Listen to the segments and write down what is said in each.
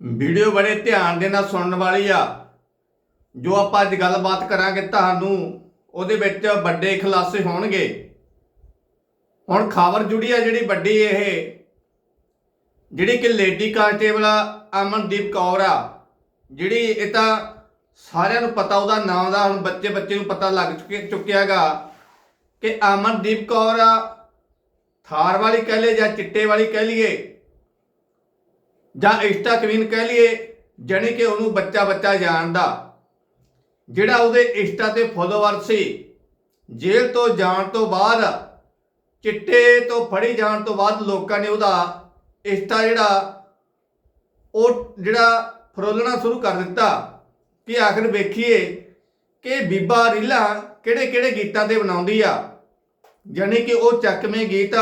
Video ਬੜੇ ਧਿਆਨ ਦੇ ਨਾਲ ਸੁਣਨ ਵਾਲੀ ਆ। ਜੋ ਆਪਾਂ ਅੱਜ ਗੱਲਬਾਤ ਕਰਾਂਗੇ ਤੁਹਾਨੂੰ, ਉਹਦੇ ਵਿੱਚ ਵੱਡੇ ਖੁਲਾਸੇ ਹੋਣਗੇ। ਹੁਣ ਖਬਰ ਜੁੜੀ ਆ ਜਿਹੜੀ ਵੱਡੀ ਇਹ, ਜਿਹੜੀ ਕਿ ਲੇਡੀ ਕਾਂਸਟੇਬਲ ਆ, ਅਮਨਦੀਪ ਕੌਰ ਆ। ਜਿਹੜੀ ਇਹ ਤਾਂ ਸਾਰਿਆਂ ਨੂੰ ਪਤਾ, ਉਹਦਾ ਨਾਮ ਦਾ ਹੁਣ ਬੱਚੇ ਬੱਚੇ ਨੂੰ ਪਤਾ ਲੱਗ ਚੁੱਕਿਆ ਚੁੱਕਿਆਗਾ ਕਿ ਅਮਨਦੀਪ ਕੌਰ ਥਾਰ ਵਾਲੀ ਕਹਿ ਲਈਏ ਜਾਂ ਚਿੱਟੇ ਵਾਲੀ ਕਹਿ ਲਈਏ। ਜਾਂ ਇਸ਼ਟਾ ਕਵੀਨ ਕਹਿ ਲਈਏ, ਜਾਣੀ ਕਿ ਉਹਨੂੰ ਬੱਚਾ ਬੱਚਾ ਜਾਣਦਾ। ਜਿਹੜਾ ਉਹਦੇ ਇਸ਼ਟਾ ਤੇ ਫੋਲੋਵਰ ਸੀ, ਜੇਲ੍ਹ ਤੋਂ ਜਾਣ ਤੋਂ ਬਾਅਦ, ਚਿੱਟੇ ਤੋਂ ਫੜੀ ਜਾਣ ਤੋਂ ਬਾਅਦ ਲੋਕਾਂ ਨੇ ਉਹਦਾ ਇਸ਼ਟਾ ਜਿਹੜਾ, ਉਹ ਜਿਹੜਾ ਫਰੋਲਣਾ ਸ਼ੁਰੂ ਕਰ ਦਿੱਤਾ ਕਿ ਆਖਰ ਵੇਖੀਏ ਕਿ ਬੀਬਾ ਰੀਲਾ ਕਿਹੜੇ ਕਿਹੜੇ ਗੀਤਾਂ ਤੇ ਬਣਾਉਂਦੀ ਆ। ਜਾਣੀ ਕਿ ਉਹ ਚੱਕਵੇਂ ਗੀਤ,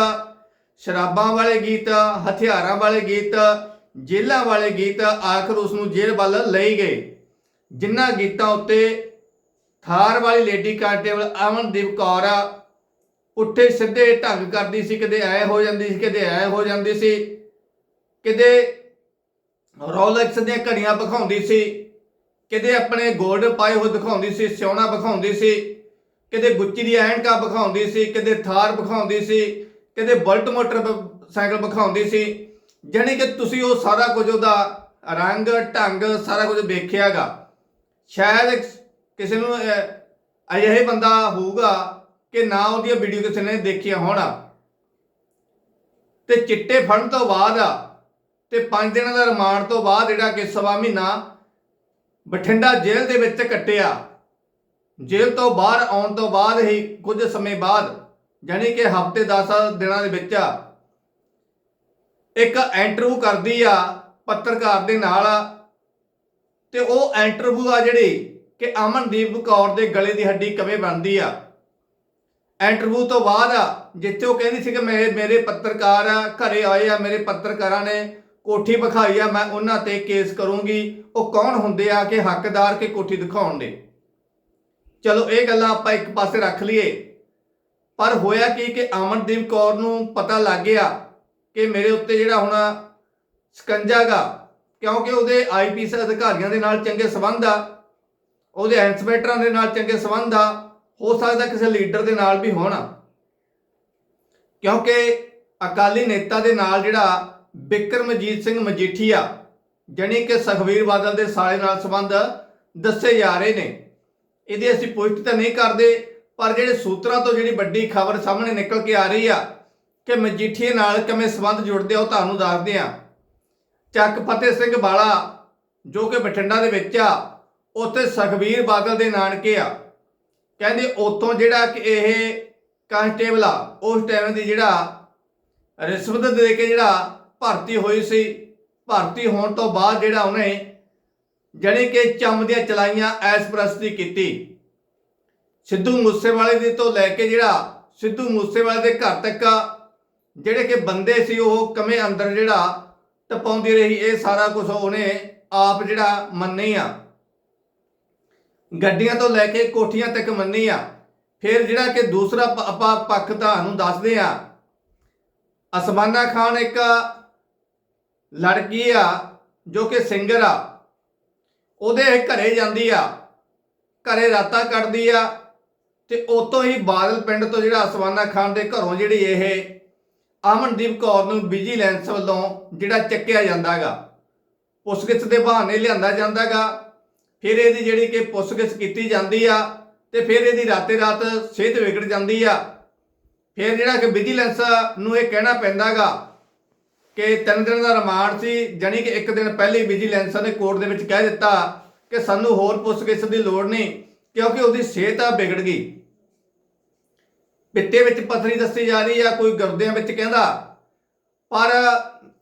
ਸ਼ਰਾਬਾਂ ਵਾਲੇ ਗੀਤ, ਹਥਿਆਰਾਂ ਵਾਲੇ ਗੀਤ ਜੇਲਾਂ ਵਾਲੇ ਗੀਤ ਆਖਰ ਉਸ ਨੂੰ ਜੇਲ੍ਹ ਵੱਲ ਲਈ ਗਏ, ਜਿਨ੍ਹਾਂ ਗੀਤਾਂ ਉੱਤੇ ਥਾਰ ਵਾਲੀ ਲੇਡੀ ਕਾਂਸਟੇਬਲ ਅਮਨਦੀਪ ਕੌਰ ਉੱਠੇ ਸਿੱਧੇ ਢੰਗ ਕਰਦੀ ਸੀ ਕਦੇ ਐ ਹੋ ਜਾਂਦੀ ਸੀ ਕਦੇ ਐ ਹੋ ਜਾਂਦੀ ਸੀ ਕਦੇ ਰੋਲੈਕਸ ਦੀਆਂ ਘੜੀਆਂ ਵਿਖਾਉਂਦੀ ਸੀ ਕਦੇ ਆਪਣੇ ਗੋਲਡ ਪਾਏ ਹੋਏ ਦਿਖਾਉਂਦੀ ਸੀ, ਸਿਉਣਾ ਵਿਖਾਉਂਦੀ ਸੀ ਕਦੇ ਗੁੱਚੀ ਦੀ ਐਨਕਾਂ ਵਿਖਾਉਂਦੀ ਸੀ ਕਦੇ ਥਾਰ ਵਿਖਾਉਂਦੀ ਸੀ ਕਦੇ ਬੁਲਟ ਮੋਟਰ ਸਾਈਕਲ ਵਿਖਾਉਂਦੀ ਸੀ ਜਾਣੀ ਕਿ ਤੁਸੀਂ ਉਹ ਸਾਰਾ ਕੁਝ ਉਹਦਾ ਰੰਗ, ਢੰਗ, ਸਾਰਾ ਕੁਝ ਵੇਖਿਆਗਾ। ਸ਼ਾਇਦ ਕਿਸੇ ਨੂੰ ਅਜਿਹੇ ਬੰਦਾ ਹੋਊਗਾ ਕਿ ਨਾ ਉਹਦੀਆਂ ਵੀਡੀਓ ਕਿਸੇ ਨੇ ਦੇਖੀਆਂ ਹੋਣ। ਤੇ ਚਿੱਟੇ ਫੜਨ ਤੋਂ ਬਾਅਦ ਤੇ 5 ਦਿਨਾਂ ਦਾ ਰਿਮਾਂਡ ਤੋਂ ਬਾਅਦ ਜਿਹੜਾ ਕਿ ਸਵਾ ਮਹੀਨਾ ਬਠਿੰਡਾ ਜੇਲ੍ਹ ਦੇ ਵਿੱਚ ਕੱਟਿਆ। ਜੇਲ੍ਹ ਤੋਂ ਬਾਹਰ ਆਉਣ ਤੋਂ ਬਾਅਦ ਹੀ ਕੁਝ ਸਮੇਂ ਬਾਅਦ ਯਾਨੀ ਕਿ ਹਫ਼ਤੇ 10 ਦਿਨਾਂ ਦੇ ਵਿੱਚ ਇੱਕ ਇੰਟਰਵਿਊ ਕਰਦੀ ਆ, ਪੱਤਰਕਾਰ ਦੇ ਨਾਲ ਤੇ ਉਹ ਇੰਟਰਵਿਊ ਆ ਜਿਹੜੀ ਕਿ ਅਮਨਦੀਪ ਕੌਰ ਦੇ ਗਲੇ ਦੀ ਹੱਡੀ ਕਿਵੇਂ ਬਣਦੀ ਆ। ਇੰਟਰਵਿਊ ਤੋਂ ਬਾਅਦ ਜਿੱਥੇ ਉਹ ਕਹਿੰਦੀ ਸੀ ਕਿ ਮੇਰੇ ਮੇਰੇ ਪੱਤਰਕਾਰ ਘਰੇ ਆਏ ਆ, ਮੇਰੇ ਪੱਤਰਕਾਰਾਂ ਨੇ ਕੋਠੀ ਵਿਖਾਈ ਆ, ਮੈਂ ਉਹਨਾਂ ਤੇ ਕੇਸ ਕਰੂੰਗੀ। ਉਹ ਕੌਣ ਹੁੰਦੇ ਆ ਕਿ ਹੱਕਦਾਰ ਕੇ ਕੋਠੀ ਦਿਖਾਉਣ ਦੇ? ਚਲੋ, ਇਹ ਗੱਲਾਂ ਆਪਾਂ ਇੱਕ ਪਾਸੇ ਰੱਖ ਲਈਏ। ਪਰ ਹੋਇਆ ਕੀ ਕਿ ਅਮਨਦੀਪ ਕੌਰ ਨੂੰ ਪਤਾ ਲੱਗ ਗਿਆ ਕਿ ਮੇਰੇ ਉੱਤੇ ਜਿਹੜਾ ਹੁਣ ਸਕੰਜਾਗਾ ਕਿਉਂਕਿ ਉਹਦੇ ਆਈਪੀਐਸ ਅਧਿਕਾਰੀਆਂ ਦੇ ਨਾਲ ਚੰਗੇ ਸਬੰਧ ਆ, ਉਹਦੇ ਇੰਸਪੈਕਟਰਾਂ ਦੇ ਨਾਲ ਚੰਗੇ ਸਬੰਧ ਆ, ਹੋ ਸਕਦਾ ਕਿਸੇ ਲੀਡਰ ਦੇ ਨਾਲ ਵੀ ਹੋਣਾ। ਕਿਉਂਕਿ ਅਕਾਲੀ ਨੇਤਾ ਦੇ ਨਾਲ ਜਿਹੜਾ ਬਿਕਰਮਜੀਤ ਸਿੰਘ ਮਜੀਠੀਆ, ਜਾਣੀ ਕਿ ਸੁਖਬੀਰ ਬਾਦਲ ਦੇ ਸਾਲੇ ਨਾਲ ਸੰਬੰਧ ਦੱਸੇ ਜਾ ਰਹੇ ਨੇ। ਇਹਦੀ ਅਸੀਂ ਪੁਸ਼ਟੀ ਤਾਂ ਨਹੀਂ ਕਰਦੇ, ਪਰ ਜਿਹੜੇ ਸੂਤਰਾਂ ਤੋਂ ਜਿਹੜੀ ਵੱਡੀ ਖਬਰ ਸਾਹਮਣੇ ਨਿਕਲ ਕੇ ਆ ਰਹੀ ਆ ਕਿ ਮਜੀਠੀਏ ਨਾਲ ਕਿਵੇਂ ਸੰਬੰਧ ਜੁੜਦੇ ਆ, ਉਹ ਤੁਹਾਨੂੰ ਦੱਸਦੇ ਆ। ਚੱਕ ਫਤਿਹ ਸਿੰਘ ਬਾਲਾ, ਜੋ ਕਿ ਬਠਿੰਡਾ ਦੇ ਵਿੱਚ ਆ, ਉੱਥੇ ਸੁਖਬੀਰ ਬਾਦਲ ਦੇ ਨਾਨਕੇ ਆ। ਕਹਿੰਦੇ ਉਤੋਂ ਜਿਹੜਾ ਕਿ ਇਹ ਕਾਂਸਟੇਬਲ ਆ, ਉਸ ਟਾਈਮ ਦੀ ਜਿਹੜਾ ਰਿਸ਼ਵਤ ਦੇ ਕੇ ਜਿਹੜਾ ਭਰਤੀ ਹੋਈ ਸੀ, ਭਰਤੀ ਹੋਣ ਤੋਂ ਬਾਅਦ ਜਿਹੜਾ ਉਹਨੇ ਜਾਣੀ ਕਿ ਚੰਮ ਦੀਆਂ ਚਲਾਈਆਂ ਐਸ ਪ੍ਰਸਤੀ ਕੀਤੀ। ਸਿੱਧੂ ਮੂਸੇਵਾਲੇ ਦੇ ਤੋਂ ਲੈ ਕੇ ਜਿਹੜਾ ਸਿੱਧੂ ਮੂਸੇਵਾਲੇ ਦੇ ਘਰ ਤੱਕ ਜਿਹੜੇ ਕਿ ਬੰਦੇ ਸੀ, ਉਹ ਕਮੇ ਅੰਦਰ ਜਿਹੜਾ ਟਪਾਉਂਦੀ ਰਹੀ, ਇਹ ਸਾਰਾ ਕੁਝ ਉਹਨੇ ਆਪ ਜਿਹੜਾ ਮੰਨੀ ਆ। ਗੱਡੀਆਂ ਤੋਂ ਲੈ ਕੇ ਕੋਠੀਆਂ ਤੱਕ ਮੰਨੀ ਆ। ਫਿਰ ਜਿਹੜਾ ਕਿ ਦੂਸਰਾ ਆਪਾਂ ਪੱਖ ਤੁਹਾਨੂੰ ਦੱਸਦੇ ਆ। ਅਸਮਾਨਾ ਖਾਨ ਇੱਕ ਲੜਕੀ ਆ, ਜੋ ਕਿ ਸਿੰਗਰ ਆ। ਉਹਦੇ ਘਰੇ ਜਾਂਦੀ ਆ। ਘਰੇ ਰਾਤਾਂ ਕੱਟਦੀ ਆ। ਤੇ ਉਤੋਂ ਹੀ ਬਾਦਲ ਪਿੰਡ ਤੋਂ ਜਿਹੜਾ ਅਸਮਾਨਾ ਖਾਨ ਦੇ ਘਰੋਂ ਜਿਹੜੀ ਇਹ ਅਮਨਦੀਪ ਕੌਰ ਨੂੰ ਵਿਜੀਲੈਂਸ ਵੱਲੋਂ ਜਿਹੜਾ ਚੱਕਿਆ ਜਾਂਦਾਗਾ, ਪੁੱਛਗਿੱਛ ਦੇ ਬਹਾਨੇ ਲਿਆਂਦਾ ਜਾਂਦਾਗਾ। ਫਿਰ ਇਹਦੀ ਜਿਹੜੀ ਕਿ ਪੁੱਛਗਿੱਛ ਕੀਤੀ ਜਾਂਦੀ ਆ ਤੇ ਫਿਰ ਇਹਦੀ ਰਾਤੇ ਰਾਤ ਸਿਹਤ ਵਿਗੜ ਜਾਂਦੀ ਆ। ਫਿਰ ਜਿਹੜਾ ਕਿ ਵਿਜੀਲੈਂਸ ਨੂੰ ਇਹ ਕਹਿਣਾ ਪੈਂਦਾਗਾ ਕਿ ਤਿੰਨ ਦਿਨ ਦਾ ਰਿਮਾਂਡ ਸੀ, ਜਾਣੀ ਕਿ ਇੱਕ ਦਿਨ ਪਹਿਲੇ ਹੀ ਵਿਜੀਲੈਂਸ ਨੇ ਕੋਰਟ ਦੇ ਵਿੱਚ ਕਹਿ ਦਿੱਤਾ ਕਿ ਸਾਨੂੰ ਹੋਰ ਪੁੱਛਗਿੱਛ ਦੀ ਲੋੜ ਨਹੀਂ, ਕਿਉਂਕਿ ਉਹਦੀ ਸਿਹਤ ਆ ਵਿਗੜ ਗਈ। ਪਿੱਤੇ ਵਿੱਚ ਪਥਰੀ ਦੱਸੀ ਜਾ ਰਹੀ ਆ, ਕੋਈ ਗੁਰਦਿਆਂ ਵਿੱਚ ਕਹਿੰਦਾ। ਪਰ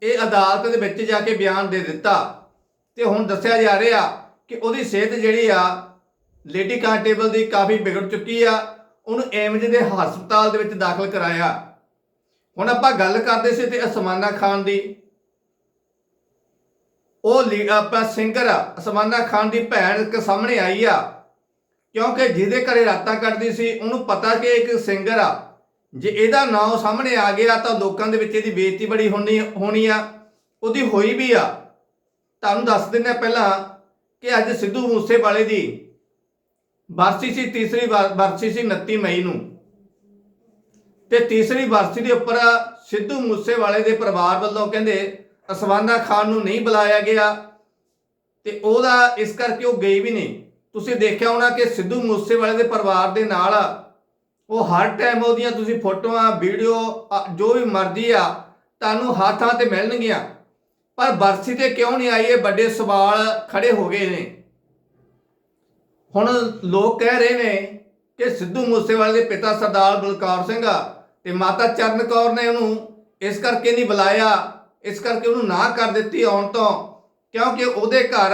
ਇਹ ਅਦਾਲਤ ਦੇ ਵਿੱਚ ਜਾ ਕੇ ਬਿਆਨ ਦੇ ਦਿੱਤਾ। ਤੇ ਹੁਣ ਦੱਸਿਆ ਜਾ ਰਿਹਾ ਕਿ ਉਹਦੀ ਸਿਹਤ ਜਿਹੜੀ ਆ ਲੇਡੀ ਕਾਂਸਟੇਬਲ ਦੀ ਕਾਫੀ ਵਿਗੜ ਚੁੱਕੀ ਆ। ਉਹਨੂੰ ਏਮਜ ਦੇ ਹਸਪਤਾਲ ਦੇ ਵਿੱਚ ਦਾਖਲ ਕਰਾਇਆ। ਹੁਣ ਆਪਾਂ ਗੱਲ ਕਰਦੇ ਸੀ ਤੇ ਅਸਮਾਨਾ ਖਾਨ ਦੀ। ਉਹ ਲੀ- ਆਪਣਾ ਸਿੰਗਰ ਅਸਮਾਨਾ ਖਾਨ ਦੀ ਭੈਣ ਇੱਕ ਸਾਹਮਣੇ ਆਈ ਆ। ਕਿਉਂਕਿ ਜਿਹਦੇ ਘਰੇ ਰਾਤਾਂ ਕੱਟਦੀ ਸੀ, ਉਹਨੂੰ ਪਤਾ ਕਿ ਇੱਕ ਸਿੰਗਰ ਆ। ਜੇ ਇਹਦਾ ਨਾਮ ਸਾਹਮਣੇ ਆ ਗਿਆ ਤਾਂ ਲੋਕਾਂ ਦੇ ਵਿੱਚ ਇਹਦੀ ਬੇਇੱਜ਼ਤੀ ਬੜੀ ਹੋਣੀ ਹੋਣੀ ਆ। ਉਹਦੀ ਹੋਈ ਵੀ ਆ। ਤੁਹਾਨੂੰ ਦੱਸ ਦਿੰਦੇ ਹਾਂ ਪਹਿਲਾਂ ਕਿ ਅੱਜ ਸਿੱਧੂ ਮੂਸੇਵਾਲੇ ਦੀ ਵਰਸੀ ਸੀ, ਤੀਸਰੀ ਬਰ- ਬਰਸੀ ਸੀ 29 ਮਈ ਨੂੰ। ਤੇ ਤੀਸਰੀ ਵਰਸੀ ਦੇ ਉੱਪਰ ਸਿੱਧੂ ਮੂਸੇਵਾਲੇ ਦੇ ਪਰਿਵਾਰ ਵੱਲੋਂ ਕਹਿੰਦੇ, ਅਸਵਾਨਾ ਖਾਨ ਨੂੰ ਨਹੀਂ ਬੁਲਾਇਆ ਗਿਆ। ਤੇ ਉਹਦਾ ਇਸ ਕਰਕੇ ਉਹ ਗਈ ਵੀ ਨਹੀਂ। ਤੁਸੀਂ ਦੇਖਿਆ ਹੋਣਾ ਕਿ ਸਿੱਧੂ ਮੂਸੇਵਾਲੇ ਦੇ ਪਰਿਵਾਰ ਦੇ ਨਾਲ ਉਹ ਹਰ ਟਾਈਮ ਉਹਦੀਆਂ ਤੁਸੀਂ ਫੋਟੋਆਂ ਵੀਡੀਓ ਜੋ ਵੀ ਮਰਜ਼ੀ ਆ, ਤੁਹਾਨੂੰ ਹੱਥਾਂ ਤੇ ਮਿਲਣਗੀਆਂ। ਪਰ ਬਰਸੀ ਤੇ ਕਿਉਂ ਨਹੀਂ ਆਈ? ਇਹ ਵੱਡੇ ਸਵਾਲ ਖੜੇ ਹੋ ਗਏ ਨੇ। ਹੁਣ ਲੋਕ ਕਹਿ ਰਹੇ ਨੇ ਕਿ ਸਿੱਧੂ ਮੂਸੇਵਾਲੇ ਦੇ ਪਿਤਾ ਸਰਦਾਰ ਬਲਕੌਰ ਸਿੰਘ ਆ ਤੇ ਮਾਤਾ ਚਰਨ ਕੌਰ ਨੇ ਉਹਨੂੰ ਇਸ ਕਰਕੇ ਨਹੀਂ ਬੁਲਾਇਆ, ਇਸ ਕਰਕੇ ਉਹਨੂੰ ਨਾ ਕਰ ਦਿੱਤੀ ਆਉਣ ਤੋਂ, ਕਿਉਂਕਿ ਉਹਦੇ ਘਰ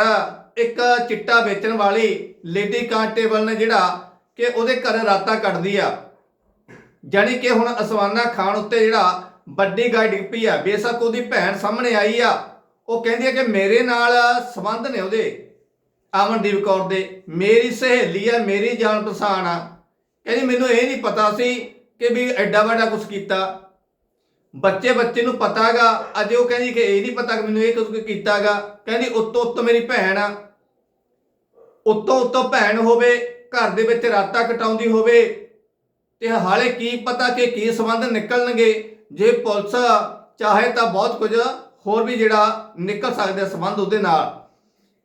ਇੱਕ ਚਿੱਟਾ ਵੇਚਣ ਵਾਲੀ ਲੇਡੀ ਕਾਂਸਟੇਬਲ ਨੇ ਜਿਹੜਾ ਕਿ ਉਹਦੇ ਘਰ ਰਾਤਾਂ ਕੱਢਦੀ ਆ। ਜਾਣੀ ਕਿ ਹੁਣ ਅਸਵਾਨਾ ਖਾਨ ਉੱਤੇ ਜਿਹੜਾ ਵੱਡੀ ਗੱਲ ਡਿੱਗ ਪਈ ਆ, ਬੇਸ਼ੱਕ ਉਹਦੀ ਭੈਣ ਸਾਹਮਣੇ ਆਈ ਆ, ਉਹ ਕਹਿੰਦੀ ਆ ਕਿ ਮੇਰੇ ਨਾਲ ਸੰਬੰਧ ਨੇ ਉਹਦੇ, ਅਮਨਦੀਪ ਕੌਰ ਦੇ। ਮੇਰੀ ਸਹੇਲੀ ਆ, ਮੇਰੀ ਜਾਣ ਪਛਾਣ ਆ। ਕਹਿੰਦੀ ਮੈਨੂੰ ਇਹ ਨਹੀਂ ਪਤਾ ਸੀ ਕਿ ਵੀ ਐਡਾ ਵੱਡਾ ਕੁਝ ਕੀਤਾ। ਬੱਚੇ ਬੱਚੇ ਨੂੰ ਪਤਾਗਾ, ਅਜੇ ਉਹ ਕਹਿੰਦੀ ਕਿ ਇਹ ਨਹੀਂ ਪਤਾ ਕਿ ਮੈਨੂੰ ਇਹ ਕੁਝ ਕੀਤਾਗਾ ਕਹਿੰਦੀ ਉੱਤੋਂ ਉੱਤੋਂ ਮੇਰੀ ਭੈਣ ਆ ਉੱਤੋਂ ਉੱਤੋਂ ਭੈਣ ਹੋਵੇ, ਘਰ ਦੇ ਵਿੱਚ ਰਾਤਾਂ ਕਟਾਉਂਦੀ ਹੋਵੇ, ਤੇ ਹਾਲੇ ਕੀ ਪਤਾ ਕਿ ਕੀ ਸੰਬੰਧ ਨਿਕਲਣਗੇ। ਜੇ ਪੁਲਿਸ ਚਾਹੇ ਤਾਂ ਬਹੁਤ ਕੁਝ ਹੋਰ ਵੀ ਜਿਹੜਾ ਨਿਕਲ ਸਕਦੇ ਆ ਸੰਬੰਧ ਉਹਦੇ ਨਾਲ।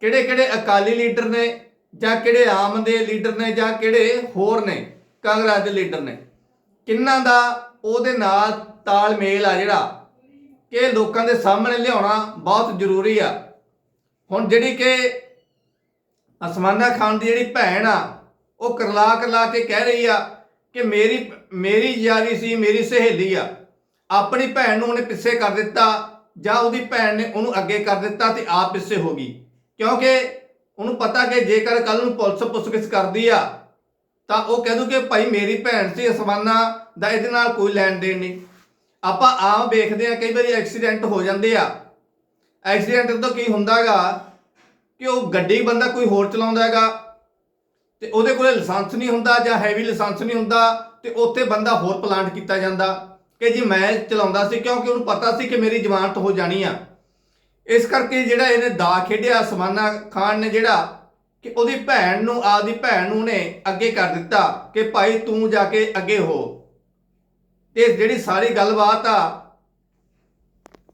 ਕਿਹੜੇ ਕਿਹੜੇ ਅਕਾਲੀ ਲੀਡਰ ਨੇ, ਜਾਂ ਕਿਹੜੇ ਆਮ ਦੇ ਲੀਡਰ ਨੇ, ਜਾਂ ਕਿਹੜੇ ਹੋਰ ਨੇ, ਕਾਂਗਰਸ ਦੇ ਲੀਡਰ ਨੇ, ਕਿੰਨਾਂ ਦਾ ਉਹਦੇ ਨਾਲ ਤਾਲਮੇਲ ਆ ਜਿਹੜਾ ਕਿ ਲੋਕਾਂ ਦੇ ਸਾਹਮਣੇ ਲਿਆਉਣਾ ਬਹੁਤ ਜ਼ਰੂਰੀ ਆ। ਹੁਣ ਜਿਹੜੀ ਕਿ ਅਸਮਾਨਾ ਖਾਨ ਦੀ ਜਿਹੜੀ ਭੈਣ ਆ, ਉਹ ਕਰਲਾ ਕਰਲਾ ਕੇ ਕਹਿ ਰਹੀ ਆ ਕਿ ਮੇਰੀ ਮੇਰੀ ਯਾਰੀ ਸੀ, ਮੇਰੀ ਸਹੇਲੀ ਆ। ਆਪਣੀ ਭੈਣ ਨੂੰ ਉਹਨੇ ਪਿੱਛੇ ਕਰ ਦਿੱਤਾ ਜਾਂ ਉਹਦੀ ਭੈਣ ਨੇ ਉਹਨੂੰ ਅੱਗੇ ਕਰ ਦਿੱਤਾ ਤੇ ਆਪ ਪਿੱਛੇ ਹੋ ਗਈ। ਕਿਉਂਕਿ ਉਹਨੂੰ ਪਤਾ ਕਿ ਜੇਕਰ ਕੱਲ ਨੂੰ ਪੁਲਿਸ ਪੁੱਛਗਿੱਛ ਕਰਦੀ ਆ, ਤਾਂ ਉਹ ਕਹਿ ਦੂ ਕਿ ਭਾਈ ਮੇਰੀ ਭੈਣ ਸੀ, ਅਸਮਾਨਾ ਦਾ ਇਹਦੇ ਨਾਲ ਕੋਈ ਲੈਣ ਦੇਣ ਨਹੀਂ। ਆਪਾਂ ਆਮ ਵੇਖਦੇ ਆ, ਕਈ ਵਾਰੀ ਐਕਸੀਡੈਂਟ ਹੋ ਜਾਂਦੇ ਆ। ਐਕਸੀਡੈਂਟ ਤੋਂ ਕੀ ਹੁੰਦਾਗਾ ਕਿ ਉਹ ਗੱਡੀ ਬੰਦਾ ਕੋਈ ਹੋਰ ਚਲਾਉਂਦਾ ਹੈਗਾ ਤੇ ਉਹਦੇ ਕੋਲੇ ਲਾਇਸੈਂਸ ਨਹੀਂ ਹੁੰਦਾ ਜਾਂ ਹੈਵੀ ਲਾਇਸੈਂਸ ਨਹੀਂ ਹੁੰਦਾ ਤੇ ਉੱਥੇ ਬੰਦਾ ਹੋਰ ਪਲਾਂਟ ਕੀਤਾ ਜਾਂਦਾ ਕਿ ਜੀ ਮੈਂ ਚਲਾਉਂਦਾ ਸੀ ਕਿਉਂਕਿ ਉਹਨੂੰ ਪਤਾ ਸੀ ਕਿ ਮੇਰੀ ਜ਼ਮਾਨਤ ਹੋ ਜਾਣੀ ਆ। ਇਸ ਕਰਕੇ ਜਿਹੜਾ ਇਹਨੇ ਦਾ ਖੇਡਿਆ ਸਮਾਨਾ ਖਾਨ ਨੇ ਜਿਹੜਾ ਕਿ ਉਹਦੀ ਭੈਣ ਨੂੰ, ਆਪਦੀ ਭੈਣ ਨੂੰ ਨੇ ਅੱਗੇ ਕਰ ਦਿੱਤਾ ਕਿ ਭਾਈ ਤੂੰ ਜਾ ਕੇ ਅੱਗੇ ਹੋ। ਤੇ ਜਿਹੜੀ ਸਾਰੀ ਗੱਲਬਾਤ ਆ